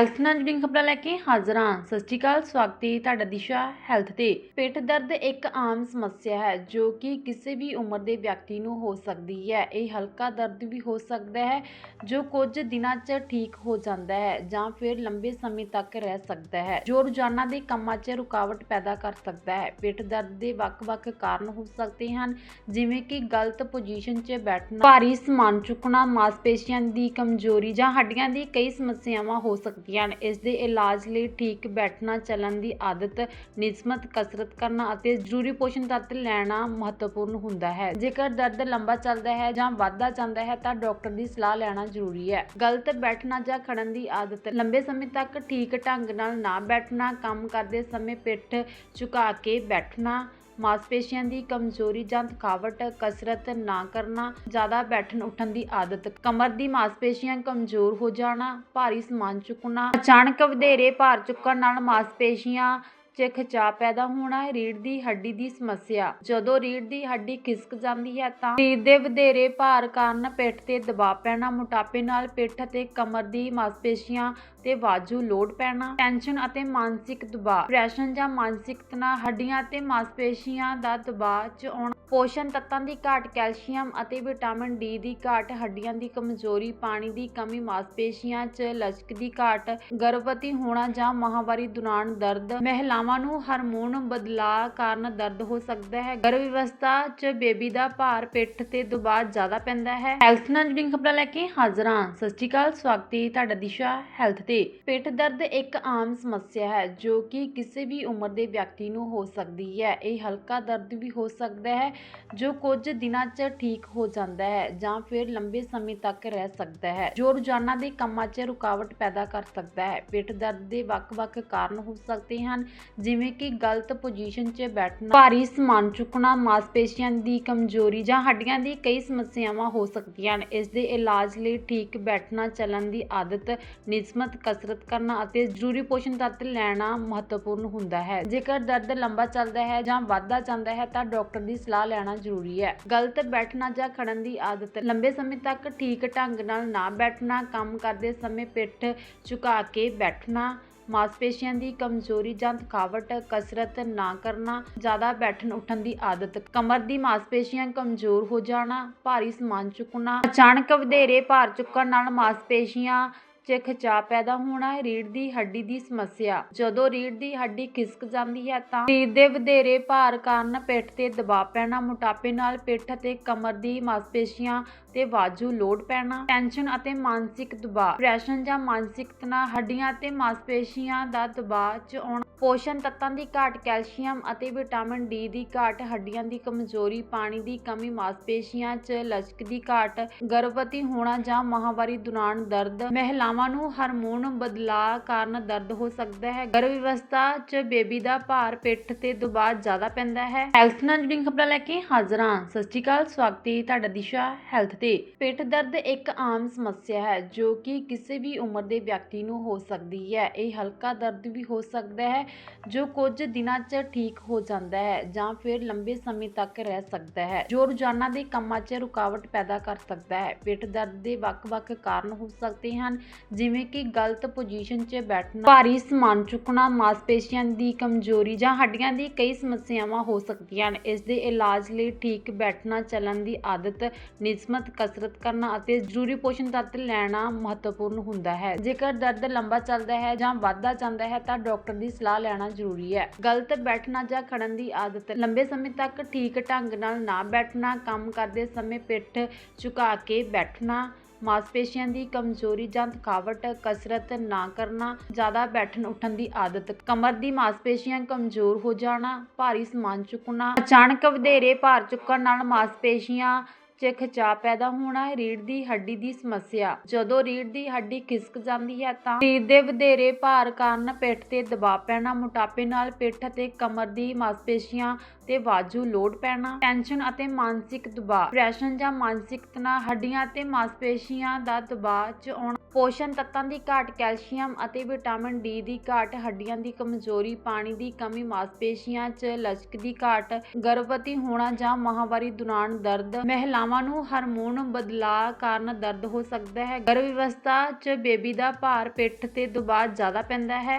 Health ਨਾਲ ਜੁੜੀਆਂ ਖਬਰਾਂ ਲੈ ਕੇ ਹਾਜ਼ਰ ਹਾਂ। ਸਤਿ ਸ਼੍ਰੀ ਅਕਾਲ, ਸਵਾਗਤ ਹੈ ਤੁਹਾਡਾ ਦਿਸ਼ਾ ਹੈਲਥ ਤੇ। ਪੇਟ ਦਰਦ ਇੱਕ ਆਮ ਸਮੱਸਿਆ ਹੈ ਜੋ ਕਿ ਕਿਸੇ ਵੀ ਉਮਰ ਦੇ ਵਿਅਕਤੀ ਨੂੰ ਹੋ ਸਕਦੀ ਹੈ। ਇਹ ਹਲਕਾ ਦਰਦ ਵੀ ਹੋ ਸਕਦਾ ਹੈ, ਜੋ ਕੁਝ ਦਿਨਾਂ 'ਚ ਠੀਕ ਹੋ ਜਾਂਦਾ ਹੈ ਜਾਂ ਫਿਰ ਲੰਬੇ ਸਮੇਂ ਤੱਕ ਰਹਿ ਸਕਦਾ ਹੈ, ਜੋ ਰੋਜ਼ਾਨਾ ਦੇ ਕੰਮਾਂ 'ਚ ਰੁਕਾਵਟ ਪੈਦਾ ਕਰ ਸਕਦਾ ਹੈ। ਪੇਟ ਦਰਦ ਦੇ ਵੱਖ-ਵੱਖ ਕਾਰਨ ਹੋ ਸਕਦੇ ਹਨ, ਜਿਵੇਂ ਕਿ ਗਲਤ ਪੋਜੀਸ਼ਨ 'ਚ ਬੈਠਣਾ, ਭਾਰੀ ਸਮਾਨ ਚੁੱਕਣਾ, ਮਾਸਪੇਸ਼ੀਆਂ ਦੀ ਕਮਜ਼ੋਰੀ ਜਾਂ ਹੱਡੀਆਂ ਦੀ ਕਈ ਸਮੱਸਿਆਵਾਂ ਹੋ ਸਕਦੀਆਂ ਹਨ ਇਸ ਦੇ ਇਲਾਜ ਲਈ ਠੀਕ ਬੈਠਣਾ, ਚੱਲਣ ਦੀ ਆਦਤ ਨਿਯਮਤ ਕਸਰਤ ਕਰਨਾ ਅਤੇ ਜ਼ਰੂਰੀ ਪੋਸ਼ਣ ਤੱਤ ਲੈਣਾ ਮਹੱਤਵਪੂਰਨ ਹੁੰਦਾ ਹੈ। ਜੇਕਰ ਦਰਦ ਲੰਬਾ ਚੱਲਦਾ ਹੈ ਜਾਂ ਵੱਧਦਾ ਜਾਂਦਾ ਹੈ ਤਾਂ ਡਾਕਟਰ ਦੀ ਸਲਾਹ ਲੈਣਾ ਜ਼ਰੂਰੀ ਹੈ। ਗਲਤ ਬੈਠਣਾ ਜਾਂ ਖੜਨ ਦੀ ਆਦਤ, ਲੰਬੇ ਸਮੇਂ ਤੱਕ ਠੀਕ ਢੰਗ ਨਾਲ ਨਾ ਬੈਠਣਾ, ਕੰਮ ਕਰਦੇ ਸਮੇਂ ਪਿੱਠ ਝੁਕਾ ਕੇ ਬੈਠਣਾ ਮਾਸਪੇਸ਼ੀਆਂ ਦੀ ਕਮਜ਼ੋਰੀ ਜਾਂ ਥਕਾਵਟ, ਕਸਰਤ ਨਾ ਕਰਨਾ, ਜ਼ਿਆਦਾ ਬੈਠਣ ਉੱਠਣ ਦੀ ਆਦਤ। ਕਮਰ ਦੀ ਮਾਸਪੇਸ਼ੀਆਂ ਕਮਜ਼ੋਰ ਹੋ ਜਾਣਾ, ਭਾਰੀ ਸਮਾਨ ਚੁੱਕਣਾ, ਅਚਾਨਕ ਵਧੇਰੇ ਭਾਰ ਚੁੱਕਣ ਨਾਲ ਮਾਸਪੇਸ਼ੀਆਂ 'ਚ ਖਿਚਾਅ ਪੈਦਾ ਹੋਣਾ ਰੀੜ ਦੀ ਹੱਡੀ ਦੀ ਸਮੱਸਿਆ। ਜਦੋਂ ਰੀੜ੍ਹ ਦੀ ਹੱਡੀ ਖਿਸਕ ਜਾਂਦੀ ਹੈ ਤਾਂ ਸਰੀਰ ਦੇ ਵਧੇਰੇ ਭਾਰ ਕਾਰਨ ਪਿੱਠ ਤੇ ਦਬਾਅ ਪੈਣਾ, ਮੋਟਾਪੇ ਨਾਲ ਪਿੱਠ ਅਤੇ ਕਮਰ ਦੀ ਮਾਸਪੇਸ਼ੀਆਂ ਤੇ ਵਾਜੂ ਲੋਡ ਪੈਣਾ ਟੈਨਸ਼ਨ ਅਤੇ ਮਾਨਸਿਕ ਦਬਾਅ। ਡਿਪਰੈਸ਼ਨ ਜਾਂ ਮਾਨਸਿਕ ਤਣਾਅ ਹੱਡੀਆਂ ਤੇ ਮਾਸਪੇਸ਼ੀਆਂ ਦਾ ਦਬਾਅ ਚ ਆਉਣਾ। ਪੋਸ਼ਣ ਤੱਤਾਂ ਦੀ ਘਾਟ, ਕੈਲਸ਼ੀਅਮ ਅਤੇ ਵਿਟਾਮਿਨ ਡੀ ਦੀ ਘਾਟ, ਹੱਡੀਆਂ ਦੀ ਕਮਜ਼ੋਰੀ, ਪਾਣੀ ਦੀ ਕਮੀ, ਮਾਸਪੇਸ਼ੀਆਂ 'ਚ ਲਚਕ ਦੀ ਘਾਟ, ਗਰਭਵਤੀ ਹੋਣਾ ਜਾਂ ਮਾਹਵਾਰੀ ਦੌਰਾਨ ਦਰਦ ਮਹਿਲਾ ਮਹਿਲਾਵਾਂ ਨੂੰ ਹਾਰਮੋਨ ਬਦਲਾਅ ਕਾਰਨ ਦਰਦ ਹੋ ਸਕਦਾ ਹੈ। ਗਰਭ ਅਵਸਥਾ 'ਚ ਬੇਬੀ ਦਾ ਭਾਰ ਪਿੱਠ ਤੇ ਦਬਾਅ ਜ਼ਿਆਦਾ ਪੈਂਦਾ ਹੈ। ਹੈਲਥ ਨਾਲ ਜੁੜੀਆਂ ਖਬਰਾਂ ਲੈ ਕੇ ਹਾਜ਼ਰ ਹਾਂ। ਸਤਿ ਸ਼੍ਰੀ ਅਕਾਲ, ਸਵਾਗਤ ਹੈ ਤੁਹਾਡਾ ਦਿਸ਼ਾ ਹੈਲਥ ਤੇ। ਪੇਟ ਦਰਦ ਇੱਕ ਆਮ ਸਮੱਸਿਆ ਹੈ, ਜੋ ਕਿ ਕਿਸੇ ਵੀ ਉਮਰ ਦੇ ਵਿਅਕਤੀ ਨੂੰ ਹੋ ਸਕਦੀ ਹੈ। ਇਹ ਹਲਕਾ ਦਰਦ ਵੀ ਹੋ ਸਕਦਾ ਹੈ, ਜੋ ਕੁਝ ਦਿਨਾਂ 'ਚ ਠੀਕ ਹੋ ਜਾਂਦਾ ਹੈ ਜਾਂ ਫਿਰ ਲੰਬੇ ਸਮੇਂ ਤੱਕ ਰਹਿ ਸਕਦਾ ਹੈ, ਜੋ ਰੋਜ਼ਾਨਾ ਦੇ ਕੰਮਾਂ 'ਚ ਰੁਕਾਵਟ ਪੈਦਾ ਕਰ ਸਕਦਾ ਹੈ। ਪਿੱਠ ਦਰਦ ਦੇ ਵੱਖ-ਵੱਖ ਕਾਰਨ ਹੋ ਸਕਦੇ ਹਨ ਜਿਵੇਂ ਕਿ ਗਲਤ ਪੋਜੀਸ਼ਨ 'ਚ ਬੈਠਣਾ, ਭਾਰੀ ਸਮਾਨ ਚੁੱਕਣਾ, ਮਾਸਪੇਸ਼ੀਆਂ ਦੀ ਕਮਜ਼ੋਰੀ ਜਾਂ ਹੱਡੀਆਂ ਦੀ ਕਈ ਸਮੱਸਿਆਵਾਂ ਹੋ ਸਕਦੀਆਂ ਹਨ। ਇਸ ਦੇ ਇਲਾਜ ਲਈ ਠੀਕ ਬੈਠਣਾ, ਚੱਲਣ ਦੀ ਆਦਤ ਨਿਯਮਤ ਕਸਰਤ ਕਰਨਾ ਅਤੇ ਜ਼ਰੂਰੀ ਪੋਸ਼ਣ ਤੱਤ ਲੈਣਾ ਮਹੱਤਵਪੂਰਨ ਹੁੰਦਾ ਹੈ। ਜੇਕਰ ਦਰਦ ਲੰਬਾ ਚੱਲਦਾ ਹੈ ਜਾਂ ਵੱਧਦਾ ਜਾਂਦਾ ਹੈ ਤਾਂ ਡਾਕਟਰ ਦੀ ਸਲਾਹ ਲੈਣਾ ਜ਼ਰੂਰੀ ਹੈ। ਗਲਤ ਬੈਠਣਾ ਜਾਂ ਖੜਨ ਦੀ ਆਦਤ, ਲੰਬੇ ਸਮੇਂ ਤੱਕ ਠੀਕ ਢੰਗ ਨਾਲ ਨਾ ਬੈਠਣਾ, ਕੰਮ ਕਰਦੇ ਸਮੇਂ ਪਿੱਠ ਝੁਕਾ ਕੇ ਬੈਠਣਾ ਮਾਸਪੇਸ਼ੀਆਂ ਦੀ ਕਮਜ਼ੋਰੀ ਜਾਂ ਥਕਾਵਟ, ਕਸਰਤ ਨਾ ਕਰਨਾ, ਜ਼ਿਆਦਾ ਬੈਠਣ ਉੱਠਣ ਦੀ ਆਦਤ। ਕਮਰ ਦੀ ਮਾਸਪੇਸ਼ੀਆਂ ਕਮਜ਼ੋਰ ਹੋ ਜਾਣਾ, ਭਾਰੀ ਸਮਾਨ ਚੁੱਕਣਾ, ਅਚਾਨਕ ਵਧੇਰੇ ਭਾਰ ਚੁੱਕਣ ਨਾਲ ਮਾਸਪੇਸ਼ੀਆਂ 'ਚ ਖਿਚਾਅ ਪੈਦਾ ਹੋਣਾ ਰੀੜ੍ਹ ਦੀ ਹੱਡੀ ਦੀ ਸਮੱਸਿਆ। ਜਦੋਂ ਰੀੜ੍ਹ ਦੀ ਹੱਡੀ ਖਿਸਕ ਜਾਂਦੀ ਹੈ ਤਾਂ ਸਰੀਰ ਦੇ ਵਧੇਰੇ ਭਾਰ ਕਾਰਨ ਪਿੱਠ ਤੇ ਦਬਾਅ ਪੈਣਾ, ਮੋਟਾਪੇ ਨਾਲ ਪਿੱਠ ਅਤੇ ਕਮਰ ਦੀ ਮਾਸਪੇਸ਼ੀਆਂ ਤੇ ਵਾਜੂ ਲੋਡ ਪੈਣਾ ਟੈਨਸ਼ਨ ਅਤੇ ਮਾਨਸਿਕ ਦਬਾਅ। ਡਿਪਰੈਸ਼ਨ ਜਾਂ ਮਾਨਸਿਕ ਤਣਾਅ, ਹੱਡੀਆਂ ਤੇ ਮਾਸਪੇਸ਼ੀਆਂ ਦਾ ਦਬਾਅ ਚ ਆਉਣਾ ਪੋਸ਼ਣ ਤੱਤਾਂ ਦੀ ਘਾਟ, ਕੈਲਸ਼ੀਅਮ ਅਤੇ ਵਿਟਾਮਿਨ ਡੀ ਦੀ ਘਾਟ, ਹੱਡੀਆਂ ਦੀ ਕਮਜ਼ੋਰੀ, ਪਾਣੀ ਦੀ ਕਮੀ, ਮਾਸਪੇਸ਼ੀਆਂ 'ਚ ਲਚਕ ਦੀ ਘਾਟ, ਗਰਭਵਤੀ ਹੋਣਾ ਜਾਂ ਮਾਹਵਾਰੀ ਦੌਰਾਨ ਦਰਦ, ਮਹਿਲਾਵਾਂ ਨੂੰ ਹਾਰਮੋਨ ਬਦਲਾਅ ਕਾਰਨ ਦਰਦ ਹੋ ਸਕਦਾ ਹੈ। ਗਰਭ ਅਵਸਥਾ 'ਚ ਬੇਬੀ ਦਾ ਭਾਰ ਪਿੱਠ ਤੇ ਦਬਾਅ ਜ਼ਿਆਦਾ ਪੈਂਦਾ ਹੈ। ਹੈਲਥ ਨਾਲ ਜੁੜੀਆਂ ਖਬਰਾਂ ਲੈ ਕੇ ਹਾਜ਼ਰ ਹਾਂ। ਸਤਿ ਸ਼੍ਰੀ ਅਕਾਲ, ਸਵਾਗਤ ਹੈ ਤੁਹਾਡਾ ਦਿਸ਼ਾ ਹੈਲਥ ਤੇ। ਪਿੱਠ ਦਰਦ ਇੱਕ ਆਮ ਸਮੱਸਿਆ ਹੈ ਜੋ ਕਿ ਕਿਸੇ ਵੀ ਉਮਰ ਦੇ ਵਿਅਕਤੀ ਨੂੰ ਹੋ ਸਕਦੀ ਹੈ। ਇਹ ਹਲਕਾ ਦਰਦ ਵੀ ਹੋ ਸਕਦਾ ਹੈ ਜੋ ਕੁਝ ਦਿਨਾਂ 'ਚ ਠੀਕ ਹੋ ਜਾਂਦਾ ਹੈ ਜਾਂ ਫਿਰ ਲੰਬੇ ਸਮੇਂ ਤੱਕ ਰਹਿ ਸਕਦਾ ਹੈ। ਜੋ ਰੋਜ਼ਾਨਾ ਦੇ ਕੰਮਾਂ 'ਚ ਰੁਕਾਵਟ ਪੈਦਾ ਕਰ ਸਕਦਾ ਹੈ। ਪੇਟ ਦਰਦ ਦੇ ਵੱਖ-ਵੱਖ ਕਾਰਨ ਹੋ ਸਕਦੇ ਹਨ, ਜਿਵੇਂ ਕਿ ਗਲਤ ਪੋਜੀਸ਼ਨ 'ਚ ਬੈਠਣਾ, ਭਾਰੀ ਸਮਾਨ ਚੁੱਕਣਾ, ਮਾਸਪੇਸ਼ੀਆਂ ਦੀ ਕਮਜ਼ੋਰੀ ਜਾਂ ਹੱਡੀਆਂ ਦੀ ਕਈ ਸਮੱਸਿਆਵਾਂ ਹੋ ਸਕਦੀਆਂ ਹਨ। ਇਸ ਦੇ ਇਲਾਜ ਲਈ ਠੀਕ ਬੈਠਣਾ, ਚੱਲਣ ਦੀ ਆਦਤ ਨਿਯਮਤ ਕਸਰਤ ਕਰਨਾ ਅਤੇ ਜ਼ਰੂਰੀ ਪੋਸ਼ਣ ਤੱਤ ਲੈਣਾ ਮਹੱਤਵਪੂਰਨ ਹੁੰਦਾ ਹੈ। ਜੇਕਰ ਦਰਦ ਲੰਬਾ ਚੱਲਦਾ ਹੈ ਜਾਂ ਵੱਧਦਾ ਜਾਂਦਾ ਹੈ ਤਾਂ ਡਾਕਟਰ ਦੀ ਸਲਾਹ ਲੈਣਾ ਜ਼ਰੂਰੀ ਹੈ। ਗਲਤ ਬੈਠਣਾ ਜਾਂ ਖੜਨ ਦੀ ਆਦਤ ਲੰਬੇ ਸਮੇਂ ਤੱਕ ਠੀਕ ਢੰਗ ਨਾਲ ਨਾ ਬੈਠਣਾ, ਕੰਮ ਕਰਦੇ ਸਮੇਂ ਪਿੱਠ ਝੁਕਾ ਕੇ ਬੈਠਣਾ, ਮਾਸਪੇਸ਼ੀਆਂ ਦੀ ਕਮਜ਼ੋਰੀ ਜਾਂ ਥਕਾਵਟ, ਕਸਰਤ ਨਾ ਕਰਨਾ, ਜ਼ਿਆਦਾ ਬੈਠਣ ਉੱਠਣ ਦੀ ਆਦਤ, ਕਮਰ ਦੀ ਮਾਸਪੇਸ਼ੀਆਂ ਕਮਜ਼ੋਰ ਹੋ ਜਾਣਾ, ਭਾਰੀ ਸਮਾਨ ਚੁੱਕਣਾ, ਅਚਾਨਕ ਵਧੇਰੇ ਭਾਰ ਚੁੱਕਣ ਨਾਲ ਮਾਸਪੇਸ਼ੀਆਂ 'ਚ ਖਿਚਾਅ ਪੈਦਾ ਹੋਣਾ ਰੀੜ ਦੀ ਹੱਡੀ ਦੀ ਸਮੱਸਿਆ। ਜਦੋਂ ਰੀੜ੍ਹ ਦੀ ਹੱਡੀ ਖਿਸਕ ਜਾਂਦੀ ਹੈ ਤਾਂ ਸਰੀਰ ਦੇ ਵਧੇਰੇ ਭਾਰ ਕਾਰਨ ਪਿੱਠ ਤੇ ਦਬਾਅ ਪੈਣਾ, ਮੋਟਾਪੇ ਨਾਲ ਪਿੱਠ ਅਤੇ ਕਮਰ ਦੀ ਮਾਸਪੇਸ਼ੀਆਂ ਤੇ ਵਾਜੂ ਲੋਡ ਪੈਣਾ, ਟੈਨਸ਼ਨ ਅਤੇ ਮਾਨਸਿਕ ਦਬਾਅ, ਡਿਪਰੈਸ਼ਨ ਜਾਂ ਮਾਨਸਿਕ ਤਣਾਅ, ਹੱਡੀਆਂ ਅਤੇ ਮਾਸਪੇਸ਼ੀਆਂ ਦਾ ਦਬਾਅ ਚ ਆਉਣਾ, ਪੋਸ਼ਣ ਤੱਤਾਂ ਦੀ ਘਾਟ, ਕੈਲਸ਼ੀਅਮ ਅਤੇ ਵਿਟਾਮਿਨ ਡੀ ਦੀ ਘਾਟ, ਹੱਡੀਆਂ ਦੀ ਕਮਜ਼ੋਰੀ, ਪਾਣੀ ਦੀ ਕਮੀ, ਮਾਸਪੇਸ਼ੀਆਂ 'ਚ ਲਚਕ ਦੀ ਘਾਟ, ਗਰਭਵਤੀ ਹੋਣਾ ਜਾਂ ਮਾਹਵਾਰੀ ਦੌਰਾਨ ਦਰਦ ਮਹਿਲਾਵਾਂ ਨੂੰ ਹਾਰਮੋਨ ਬਦਲਾਅ ਕਾਰਨ ਦਰਦ ਹੋ ਸਕਦਾ ਹੈ। ਗਰਭ ਅਵਸਥਾ 'ਚ ਬੇਬੀ ਦਾ ਭਾਰ ਪਿੱਠ ਤੇ ਦਬਾਅ ਜ਼ਿਆਦਾ ਪੈਂਦਾ ਹੈ।